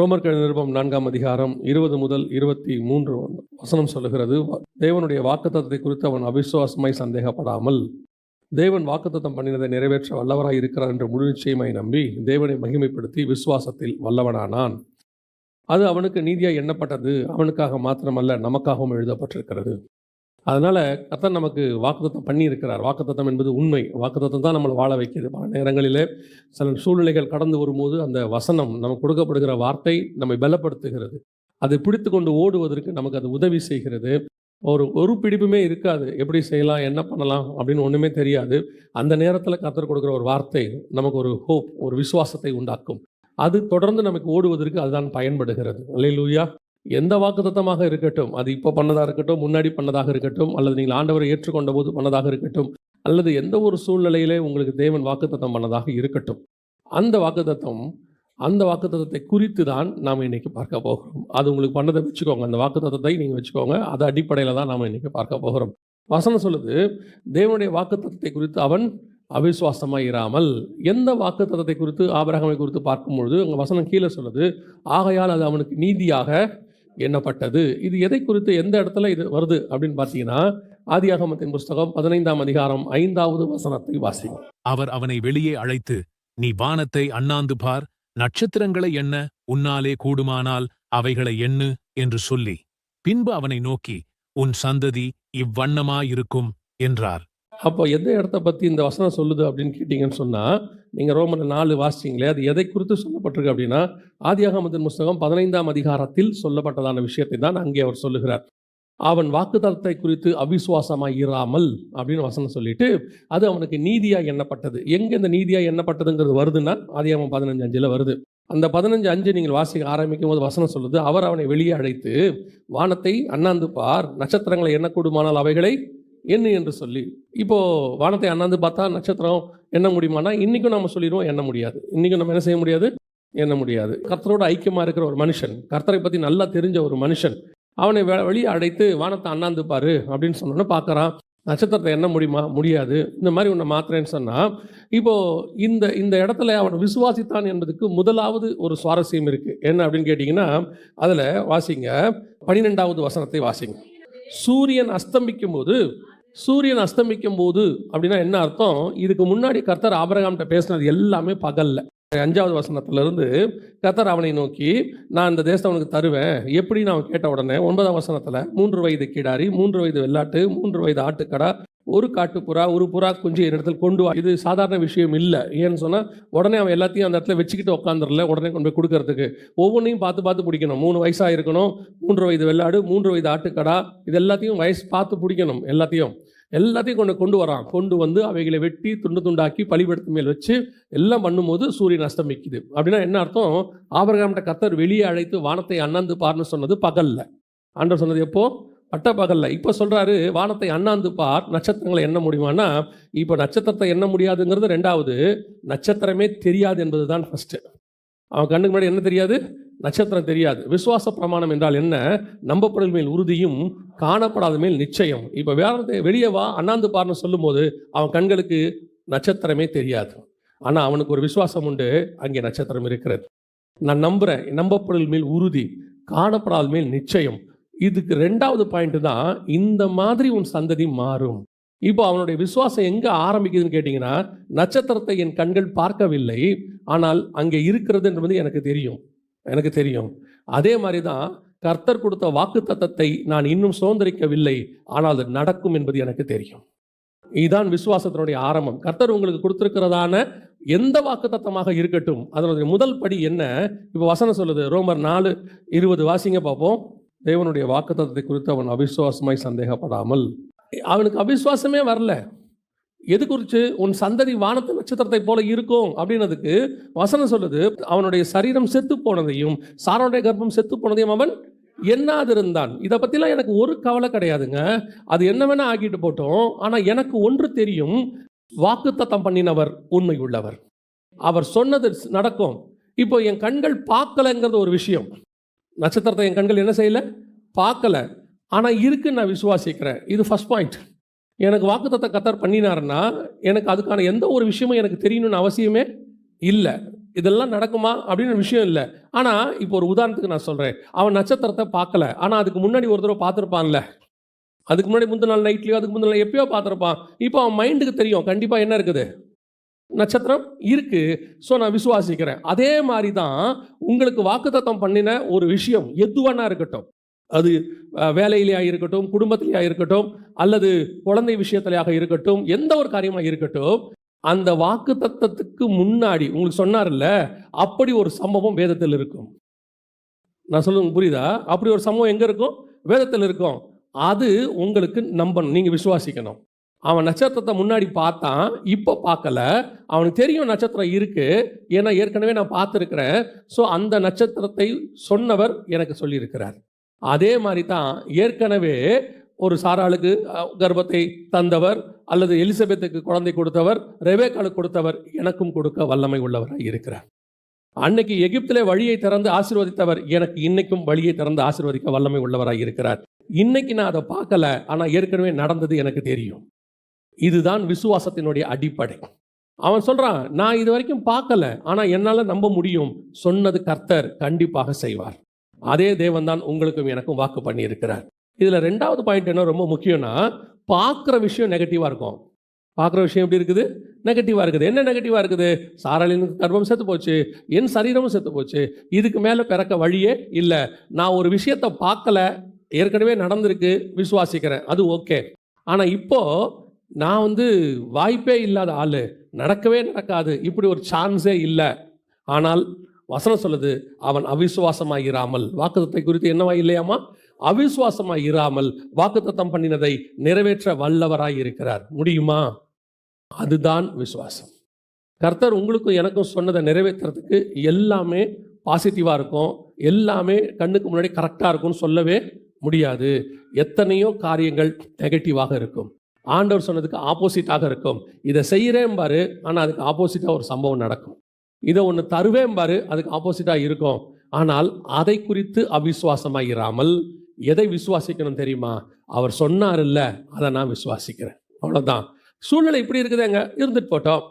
ரோமர் நிருபம் நான்காம் அதிகாரம் இருபது முதல் இருபத்தி மூன்று வசனம் சொல்லுகிறது. தேவனுடைய வாக்குத்தத்தை குறித்து அவன் அவிசுவாசமாய் சந்தேகப்படாமல் தேவன் வாக்குத்தத்தம் பண்ணினதை நிறைவேற்ற வல்லவராய் இருக்கிறார் என்ற முழு நிச்சயமாய் நம்பி தேவனை மகிமைப்படுத்தி விசுவாசத்தில் வல்லவனானான். அது அவனுக்கு நீதியாய் எண்ணப்பட்டது. அவனுக்காக மாத்திரமல்ல நமக்காகவும் எழுதப்பட்டிருக்கிறது. அதனால் கர்த்தர் நமக்கு வாக்குத்தத்தம் பண்ணியிருக்கிறார். வாக்குத்தத்தம் என்பது உண்மை. வாக்குத்தத்தம் தான் நம்மளை வாழ வைக்கிது பல நேரங்களிலே சில சூழ்நிலைகள் கடந்து வரும்போது அந்த வசனம் நமக்கு கொடுக்கப்படுகிற வார்த்தை நம்மை பலப்படுத்துகிறது. அதை பிடித்து கொண்டு ஓடுவதற்கு நமக்கு அது உதவி செய்கிறது. ஒரு ஒரு பிடிப்புமே இருக்காது. எப்படி செய்யலாம்? என்ன பண்ணலாம்? அப்படின்னு ஒன்றுமே தெரியாது. அந்த நேரத்தில் கத்தர் கொடுக்குற ஒரு வார்த்தை நமக்கு ஒரு ஹோப் ஒரு விசுவாசத்தை உண்டாக்கும். அது தொடர்ந்து நமக்கு ஓடுவதற்கு அதுதான் பயன்படுகிறது. அல்லேலூயா. எந்த வாக்குத்தத்தமாக இருக்கட்டும் அது இப்போ பண்ணதாக இருக்கட்டும் முன்னாடி பண்ணதாக இருக்கட்டும் அல்லது நீங்கள் ஆண்டவரை ஏற்றுக்கொண்ட போது பண்ணதாக இருக்கட்டும் அல்லது எந்த ஒரு சூழ்நிலையிலே உங்களுக்கு தேவன் வாக்குத்தத்தம் பண்ணதாக இருக்கட்டும். அந்த வாக்குத்தத்தம் அந்த வாக்குத்தத்தை குறித்து தான் நாம் இன்னைக்கு பார்க்க போகிறோம். அது உங்களுக்கு பண்ணதை வச்சுக்கோங்க. அந்த வாக்குத்தத்தத்தை நீங்கள் வச்சுக்கோங்க. அது அடிப்படையில் தான் நாம் இன்னைக்கு பார்க்க போகிறோம். வசனம் சொல்லுது தேவனுடைய வாக்குத்தத்தை குறித்து அவன் அவிசுவாசமாக இராமல். எந்த வாக்குத்தத்தத்தை குறித்து ஆபரகமை குறித்து பார்க்கும்பொழுது அங்கே வசனம் கீழே சொல்லுது ஆகையால் அது அவனுக்கு நீதியாக எண்ணப்பட்டது. இது எதை குறித்து எந்த இடத்துல இது வருது அப்படின்னு பார்த்தீங்கன்னா ஆதியாகமத்தின் புஸ்தகம் பதினைந்தாம் அதிகாரம் ஐந்தாவது வசனத்தை வாசிங்க அவர் அவனை வெளியே அழைத்து நீ வானத்தை அண்ணாந்து பார் நட்சத்திரங்களை எண்ண உன்னாலே கூடுமானால் அவைகளை எண்ணு என்று சொல்லி பின்பு அவனை நோக்கி உன் சந்ததி இவ்வண்ணமாயிருக்கும் என்றார். அப்போ எந்த இடத்த பற்றி இந்த வசனம் சொல்லுது அப்படின்னு கேட்டிங்கன்னு சொன்னால் நீங்கள் ரோமன் நாலு வாசிங்களே அது எதை குறித்து சொல்லப்பட்டிருக்கு அப்படின்னா ஆதியாகமத்தின் புஸ்தகம் பதினைந்தாம் அதிகாரத்தில் சொல்லப்பட்டதான விஷயத்தை தான் அங்கே அவர் சொல்லுகிறார். அவன் வாக்குத்தலத்தை குறித்து அவிசுவாசமாக இராமல் அப்படின்னு வசனம் சொல்லிட்டு அது அவனுக்கு நீதியாக எண்ணப்பட்டது. எங்கே இந்த நீதியாக எண்ணப்பட்டதுங்கிறது வருதுன்னா ஆதியாகமம் பதினஞ்சு அஞ்சில் வருது. அந்த பதினஞ்சு அஞ்சு நீங்கள் வாசிக்க ஆரம்பிக்கும் போது வசனம் சொல்லுது அவர் அவனை வெளியே அழைத்து வானத்தை அண்ணாந்து பார் நட்சத்திரங்களை எண்ணக்கூடுமானால் அவைகளை என்ன என்று சொல்லி. இப்போ வானத்தை அண்ணாந்து பார்த்தா நட்சத்திரம் எண்ண முடியுமானா இன்றைக்கும் நம்ம சொல்லிடுவோம் எண்ண முடியாது. இன்றைக்கும் நம்ம என்ன செய்ய முடியாது? எண்ண முடியாது. கர்த்தரோட ஐக்கியமாக இருக்கிற ஒரு மனுஷன் கர்த்தரை பற்றி நல்லா தெரிஞ்ச ஒரு மனுஷன் அவனை வெ வெளியே அடைத்து வானத்தை அண்ணாந்து பாரு அப்படின்னு சொன்னோன்னே பார்க்குறான். நட்சத்திரத்தை எண்ண முடியுமா? முடியாது. இந்த மாதிரி உன்னை மாத்திரேன்னு சொன்னால் இப்போது இந்த இந்த இடத்துல அவன் விசுவாசித்தான் என்பதுக்கு முதலாவது ஒரு சுவாரஸ்யம் இருக்குது என்ன அப்படின்னு கேட்டிங்கன்னா அதில் வாசிங்க. பன்னிரெண்டாவது வசனத்தை வாசிங்க. சூரியன் அஸ்தமிக்கும் போது சூரியன் அஸ்தமிக்கும் போது அப்படின்னா என்ன அர்த்தம்? இதுக்கு முன்னாடி கர்த்தர் ஆபரகாம்கிட்ட பேசினது எல்லாமே பகல்ல. அஞ்சாவது வசனத்திலிருந்து கர்த்தர் அவனை நோக்கி நான் இந்த தேசத்தை அவனுக்கு தருவேன். எப்படி நான் கேட்ட உடனே ஒன்பதாம் வசனத்தில் மூன்று வயது கிடாரி மூன்று வயது வெள்ளாட்டு மூன்று வயது ஆட்டுக்கடா ஒரு காட்டுப்புறா ஒரு புறா குஞ்சு இடத்துல கொண்டு வா. இது சாதாரண விஷயம் இல்லை. ஏன்னு சொன்னால் உடனே அவன் எல்லாத்தையும் அந்த இடத்துல வச்சுக்கிட்டு உட்காந்துடல உடனே கொண்டு போய் கொடுக்கறதுக்கு. ஒவ்வொன்றையும் பார்த்து பார்த்து பிடிக்கணும். மூணு வயசாக இருக்கணும் மூன்று வயது வெள்ளாடு மூன்று வயது ஆட்டுக்கடா இது எல்லாத்தையும் வயசு பார்த்து பிடிக்கணும் எல்லாத்தையும். எல்லாத்தையும் கொண்டு கொண்டு வரான். கொண்டு வந்து அவைகளை வெட்டி துண்டு துண்டாக்கி பழிபடுத்து மேல் வச்சு எல்லாம் பண்ணும்போது சூரியன் அஸ்தமிக்குது. அப்படின்னா என்ன அர்த்தம்? ஆபரகாம்கிட்ட கத்தர் வெளியே அழைத்து வானத்தை அண்ணாந்து பாருன்னு சொன்னது பகல்ல. ஆண்டவர் சொன்னது எப்போ? பட்ட இப்போ சொல்கிறாரு வானத்தை அண்ணாந்து பார் நட்சத்திரங்களை எண்ண முடியுமானா இப்போ நட்சத்திரத்தை எண்ண முடியாதுங்கிறது ரெண்டாவது. நட்சத்திரமே தெரியாது என்பது தான் ஃபஸ்ட்டு அவன் கண்ணுக்கு முன்னாடி என்ன தெரியாது? நட்சத்திரம் தெரியாது. விசுவாச பிரமாணம் என்றால் என்ன? நம்பப்படல் மேல் உறுதியும் காணப்படாத மேல் நிச்சயம். இப்போ வேற வெளியே வா அண்ணாந்து பார்னு சொல்லும்போது அவன் கண்களுக்கு நட்சத்திரமே தெரியாது. ஆனால் அவனுக்கு ஒரு விசுவாசம் உண்டு அங்கே நட்சத்திரம் இருக்கிறது. நான் நம்புகிறேன் நம்பப்பொருள் மேல் உறுதி காணப்படாத மேல் நிச்சயம். இதுக்கு ரெண்டாவது பாயிண்ட் தான் இந்த மாதிரி உன் சந்ததி மாறும். இப்போ அவனுடைய விசுவாசம் எங்கே ஆரம்பிக்குதுன்னு கேட்டிங்கன்னா நட்சத்திரத்தை என் கண்கள் பார்க்கவில்லை ஆனால் அங்கே இருக்கிறது என்பது எனக்கு தெரியும். எனக்கு தெரியும். அதே மாதிரி தான் கர்த்தர் கொடுத்த வாக்கு தத்தத்தை நான் இன்னும் சுதந்திரிக்கவில்லை ஆனால் அது நடக்கும் என்பது எனக்கு தெரியும். இதுதான் விசுவாசத்தினுடைய ஆரம்பம். கர்த்தர் உங்களுக்கு கொடுத்திருக்கிறதான எந்த வாக்கு தத்தமாக இருக்கட்டும் அதனுடைய முதல் படி என்ன? இப்போ வசனம் சொல்லுது ரோமர் நாலு இருபது வாசிங்க பார்ப்போம். தேவனுடைய வாக்குத்தத்தை குறித்து அவன் அவிசுவாசமாய் சந்தேகப்படாமல் அவனுக்கு அவிசுவாசமே வரல. எது குறித்து? உன் சந்ததி வானத்து நட்சத்திரத்தை போல இருக்கும் அப்படின்னதுக்கு வசனம் சொல்லுது அவனுடைய சரீரம் செத்து போனதையும் சாரனுடைய கர்ப்பம் செத்து போனதையும் அவன் என்னாதிருந்தான் இதை பற்றிலாம் எனக்கு ஒரு கவலை கிடையாதுங்க. அது என்ன வேணா ஆக்கிட்டு போட்டோம் ஆனால் எனக்கு ஒன்று தெரியும் வாக்குத்தத்தம் பண்ணினவர் உண்மை உள்ளவர் அவர் சொன்னது நடக்கும். இப்போ என் கண்கள் பார்க்கலைங்கிறது ஒரு விஷயம். நட்சத்திரத்தை என் கண்கள் என்ன செய்யல? பார்க்கல. ஆனால் இருக்குன்னு நான் விசுவாசிக்கிறேன். இது ஃபஸ்ட் பாயிண்ட் எனக்கு வாக்குத்தத்தை கத்தர் பண்ணினாருன்னா எனக்கு அதுக்கான எந்த ஒரு விஷயமும் எனக்கு தெரியணும்னு அவசியமே இல்லை. இதெல்லாம் நடக்குமா? அப்படின்னு விஷயம் இல்லை. ஆனால் இப்போ ஒரு உதாரணத்துக்கு நான் சொல்கிறேன் அவன் நட்சத்திரத்தை பார்க்கல. ஆனால் அதுக்கு முன்னாடி ஒரு தடவை பார்த்துருப்பான்ல. அதுக்கு முன்னாடி முந்தின நாள் நைட்லையோ அதுக்கு முந்தின நாள் எப்பயோ பார்த்துருப்பான். இப்போ அவன் மைண்டுக்கு தெரியும். கண்டிப்பாக என்ன இருக்குது? நட்சத்திரம் இருக்குது ஸோ நான் விசுவாசிக்கிறேன். அதே மாதிரி தான் உங்களுக்கு வாக்குத்தத்தம் பண்ணின ஒரு விஷயம். எதுவானா இருக்கட்டும். அது வேலையிலேயா இருக்கட்டும் குடும்பத்திலேயா இருக்கட்டும் அல்லது குழந்தை விஷயத்திலேயாக இருக்கட்டும் எந்த ஒரு காரியமாக இருக்கட்டும் அந்த வாக்கு தத்தத்துக்கு முன்னாடி உங்களுக்கு சொன்னார்ல அப்படி ஒரு சம்பவம் வேதத்தில் இருக்கும். நான் சொல்லுங்க புரியுதா? அப்படி ஒரு சம்பவம் எங்கே இருக்கும்? வேதத்தில் இருக்கும். அது உங்களுக்கு நம்பணும். நீங்கள் விசுவாசிக்கணும். அவன் நட்சத்திரத்தை முன்னாடி பார்த்தான் இப்போ பார்க்கல. அவனுக்கு தெரியும் நட்சத்திரம் இருக்கு. ஏன்னா ஏற்கனவே நான் பார்த்துருக்கிறேன். ஸோ அந்த நட்சத்திரத்தை சொன்னவர் எனக்கு சொல்லியிருக்கிறார். அதே மாதிரி தான் ஏற்கனவே ஒரு சாராளுக்கு கர்ப்பத்தை தந்தவர் அல்லது எலிசபெத்துக்கு குழந்தை கொடுத்தவர் ரெவேக்காலுக்கு கொடுத்தவர் எனக்கும் கொடுக்க வல்லமை உள்ளவராக இருக்கிறார். அன்னைக்கு எகிப்திலே வழியை திறந்து ஆசீர்வதித்தவர் எனக்கு இன்னைக்கும் வழியை திறந்து ஆசீர்வதிக்க வல்லமை உள்ளவராக இருக்கிறார். இன்னைக்கு நான் அதை பார்க்கல ஆனால் ஏற்கனவே நடந்தது எனக்கு தெரியும். இதுதான் விசுவாசத்தினுடைய அடிப்படை. அவன் சொல்கிறான் நான் இது வரைக்கும் பார்க்கல ஆனால் என்னால் நம்ப முடியும். சொன்னது கர்த்தர் கண்டிப்பாக செய்வார். அதே தேவன் தான் உங்களுக்கும் எனக்கும் வாக்கு பண்ணியிருக்கிறார். இதில் ரெண்டாவது பாயிண்ட் என்ன ரொம்ப முக்கியம்னா பார்க்குற விஷயம் நெகட்டிவாக இருக்கும். பார்க்குற விஷயம் எப்படி இருக்குது? நெகட்டிவாக இருக்குது. என்ன நெகட்டிவாக இருக்குது? சாராளின் கர்ப்பம் செத்து போச்சு என் சரீரமும் செத்து போச்சு இதுக்கு மேலே பிறக்க வழியே இல்லை. நான் ஒரு விஷயத்தை பார்க்கல ஏற்கனவே நடந்திருக்கு விசுவாசிக்கிறேன் அது ஓகே ஆனால் இப்போது நான் வந்து வாய்ப்பே இல்லாத ஆள். நடக்கவே நடக்காது. இப்படி ஒரு சான்ஸே இல்லை. ஆனால் வசனம் சொல்லுது அவன் அவிசுவாசமாக இராமல் வாக்குத்தத்தை குறித்து என்னவா இல்லையாமா அவிசுவாசமாக இராமல் வாக்குத்தத்தம் பண்ணினதை நிறைவேற்ற வல்லவராய் இருக்கிறார். முடியுமா? அதுதான் விசுவாசம். கர்த்தர் உங்களுக்கும் எனக்கும் சொன்னதை நிறைவேற்றுறதுக்கு எல்லாமே பாசிட்டிவாக இருக்கும். எல்லாமே கண்ணுக்கு முன்னாடி கரெக்டாக இருக்கும்னு சொல்லவே முடியாது. எத்தனையோ காரியங்கள் நெகட்டிவாக இருக்கும். ஆண்டவர் சொன்னதுக்கு ஆப்போசிட்டாக இருக்கும். இதை செய்கிறேன் பாரு ஆனால் அதுக்கு ஆப்போசிட்டாக ஒரு சம்பவம் நடக்கும். இதை ஒன்று தருவேன் பாரு அதுக்கு ஆப்போசிட்டாக இருக்கும். ஆனால் அதை குறித்து அவிசுவாசமாக எதை விசுவாசிக்கணும் தெரியுமா? அவர் சொன்னார் இல்லை அதை நான் விசுவாசிக்கிறேன். அவ்வளோதான் சூழ்நிலை இப்படி இருக்குதுங்க. இருந்துட்டு போட்டோம்.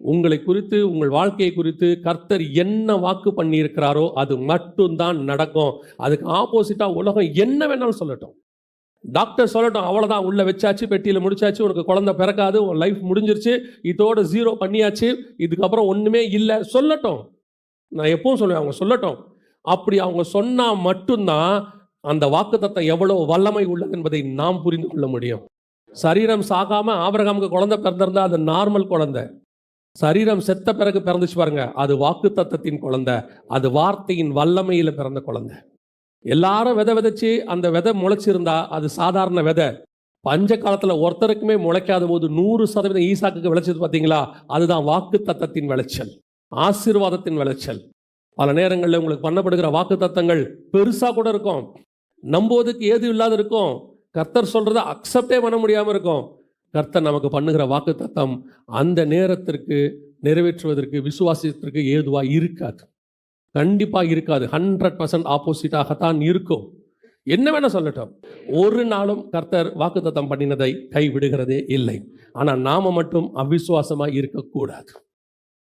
உங்களை குறித்து உங்கள் வாழ்க்கையை குறித்து கர்த்தர் என்ன வாக்கு பண்ணியிருக்கிறாரோ அது மட்டும்தான் நடக்கும். அதுக்கு ஆப்போசிட்டாக உலகம் என்ன வேணாலும் சொல்லட்டும். டாக்டர் சொல்லட்டும் அவ்வளோதான் உள்ளே வச்சாச்சு பெட்டியில் முடிச்சாச்சு உனக்கு குழந்தை பிறக்காது உன் லைஃப் முடிஞ்சிருச்சு இதோட ஜீரோ பண்ணியாச்சு இதுக்கப்புறம் ஒன்றுமே இல்லை. சொல்லட்டும். நான் எப்பவும் சொல்லுவேன் அவங்க சொல்லட்டும். அப்படி அவங்க சொன்னால் மட்டும்தான் அந்த வாக்குத்தத்தம் எவ்வளோ வல்லமை உள்ளது என்பதை நாம் புரிந்து கொள்ள முடியும். சரீரம் சாகாமல் ஆபரகாமுக்கு குழந்தை பிறந்திருந்தா அது நார்மல் குழந்தை. சரீரம் செத்த பிறகு பிறந்துச்சு பாருங்க அது வாக்கு தத்தத்தின் குழந்தை அது வார்த்தையின் வல்லமையில் பிறந்த குழந்தை. எல்லாரும் விதை விதைச்சி அந்த விதை முளைச்சிருந்தா அது சாதாரண விதை. பஞ்ச காலத்தில் ஒருத்தருக்குமே முளைக்காத போது நூறு சதவீதம் ஈசாக்குக்கு விளைச்சது பார்த்தீங்களா அதுதான் வாக்கு தத்தத்தின் விளைச்சல் ஆசீர்வாதத்தின் விளைச்சல். பல நேரங்களில் உங்களுக்கு பண்ணப்படுகிற வாக்கு தத்தங்கள் பெருசாக கூட இருக்கும். நம்போதுக்கு ஏது இல்லாத இருக்கும். கர்த்தர் சொல்கிறத அக்செப்டே பண்ண முடியாமல் இருக்கும். கர்த்தர் நமக்கு பண்ணுகிற வாக்கு தத்தம் அந்த நேரத்திற்கு நிறைவேற்றுவதற்கு விசுவாசத்திற்கு ஏதுவாக இருக்காது. கண்டிப்பாக இருக்காது. ஹண்ட்ரட் பர்சன்ட் ஆப்போசிட்டாகத்தான் இருக்கும். என்ன வேணால் சொல்லட்டும். ஒரு நாளும் கர்த்தர் வாக்குத்தத்தம் பண்ணினதை கைவிடுகிறதே இல்லை. ஆனால் நாம மட்டும் அவிசுவாசமாக இருக்கக்கூடாது.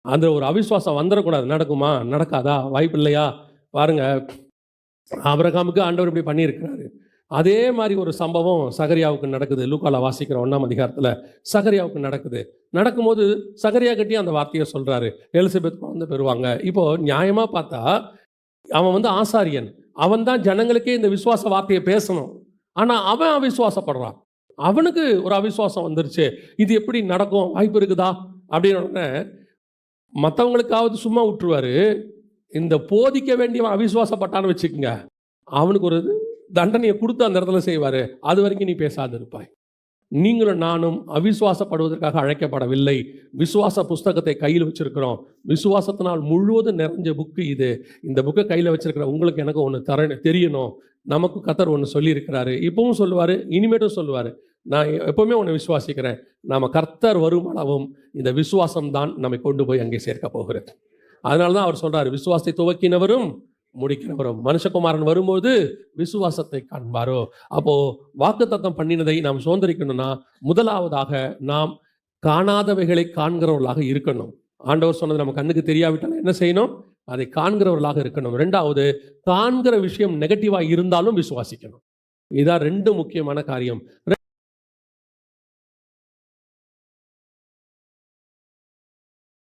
அந்த ஒரு அவிசுவாசம் வந்துடக்கூடாது நடக்குமா? நடக்காதா? வாய்ப்பு இல்லையா பாருங்க. ஆபரகாமுக்கு ஆண்டவர் இப்படி பண்ணியிருக்கிறாரு. அதே மாதிரி ஒரு சம்பவம் சகரியாவுக்கு நடக்குது. லூக்கால வாசிக்கிற ஒன்றாம் அதிகாரத்தில் சகரியாவுக்கு நடக்குது. நடக்கும்போது சகரியா கட்டி அந்த வார்த்தையை சொல்கிறாரு எலிசபெத் குழந்தை பெறுவாங்க. இப்போது நியாயமாக பார்த்தா அவன் வந்து ஆசாரியன். அவன் தான் ஜனங்களுக்கே இந்த விசுவாச வார்த்தையை பேசணும். ஆனால் அவன் அவிசுவாசப்படுறான். அவனுக்கு ஒரு அவிசுவாசம் வந்துருச்சு. இது எப்படி நடக்கும்? வாய்ப்பு இருக்குதா? அப்படின்னு உடனே மற்றவங்களுக்காவது சும்மா விட்டுருவாரு. இந்த போதிக்க வேண்டியவன் அவிசுவாசப்பட்டான்னு வச்சுக்கோங்க. அவனுக்கு ஒரு தண்டனையை கொடுத்து அந்த இடத்துல செய்வார். அது வரைக்கும் நீ பேசாது இருப்பாய் நீங்களும் நானும் அவிசுவாசப்படுவதற்காக அழைக்கப்படவில்லை. விசுவாச புஸ்தகத்தை கையில் வச்சிருக்கிறோம். விசுவாசத்தினால் முழுவதும் நிறைஞ்ச புக்கு இது. இந்த புக்கை கையில் வச்சிருக்கிற உங்களுக்கு எனக்கு ஒன்று தர தெரியணும். நமக்கு கத்தர் ஒன்று சொல்லியிருக்கிறாரு. இப்பவும் சொல்லுவார் இனிமேட்டும் சொல்லுவார். நான் எப்பவுமே ஒன்று விசுவாசிக்கிறேன். நாம் கர்த்தர் வரும் அளவும் இந்த விசுவாசம் தான் நம்மை கொண்டு போய் அங்கே சேர்க்க போகிறது. அதனால தான் அவர் சொல்கிறார் விசுவாசத்தை துவக்கினவரும் முடிக்கிறவரும் மனுஷகுமாரன் வரும்போது விசுவாசத்தை காண்பாரோ? அப்போ வாக்குத்தத்தம் பண்ணினதை நாம் சுதந்திரிக்கணும்னா முதலாவதாக நாம் காணாதவைகளை காண்கிறவர்களாக இருக்கணும். ஆண்டவர் சொன்னது நம்ம கண்ணுக்கு தெரியாவிட்டாலும் என்ன செய்யணும்? அதை காண்கிறவர்களாக இருக்கணும். ரெண்டாவது காண்கிற விஷயம் நெகட்டிவாக இருந்தாலும் விசுவாசிக்கணும். இதான் ரெண்டு முக்கியமான காரியம்.